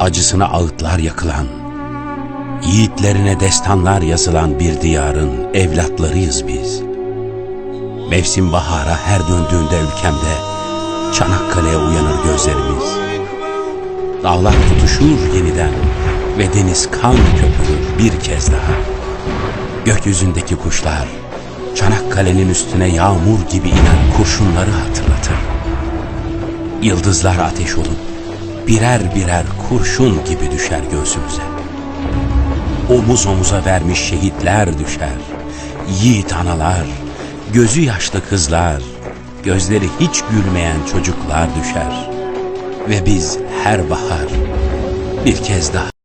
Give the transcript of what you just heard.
acısına ağıtlar yakılan, yiğitlerine destanlar yazılan bir diyarın evlatlarıyız biz. Mevsim bahara her döndüğünde ülkemde Çanakkale'ye uyanır gözlerimiz. Dağlar tutuşur yeniden ve deniz kan köpürür bir kez daha. Gökyüzündeki kuşlar Çanakkale'nin üstüne yağmur gibi inen kurşunları hatırlatır. Yıldızlar ateş olup birer birer kurşun gibi düşer göğsümüze. Omuz omuza vermiş şehitler düşer. Yiğit analar, gözü yaşlı kızlar, gözleri hiç gülmeyen çocuklar düşer. Ve biz her bahar bir kez daha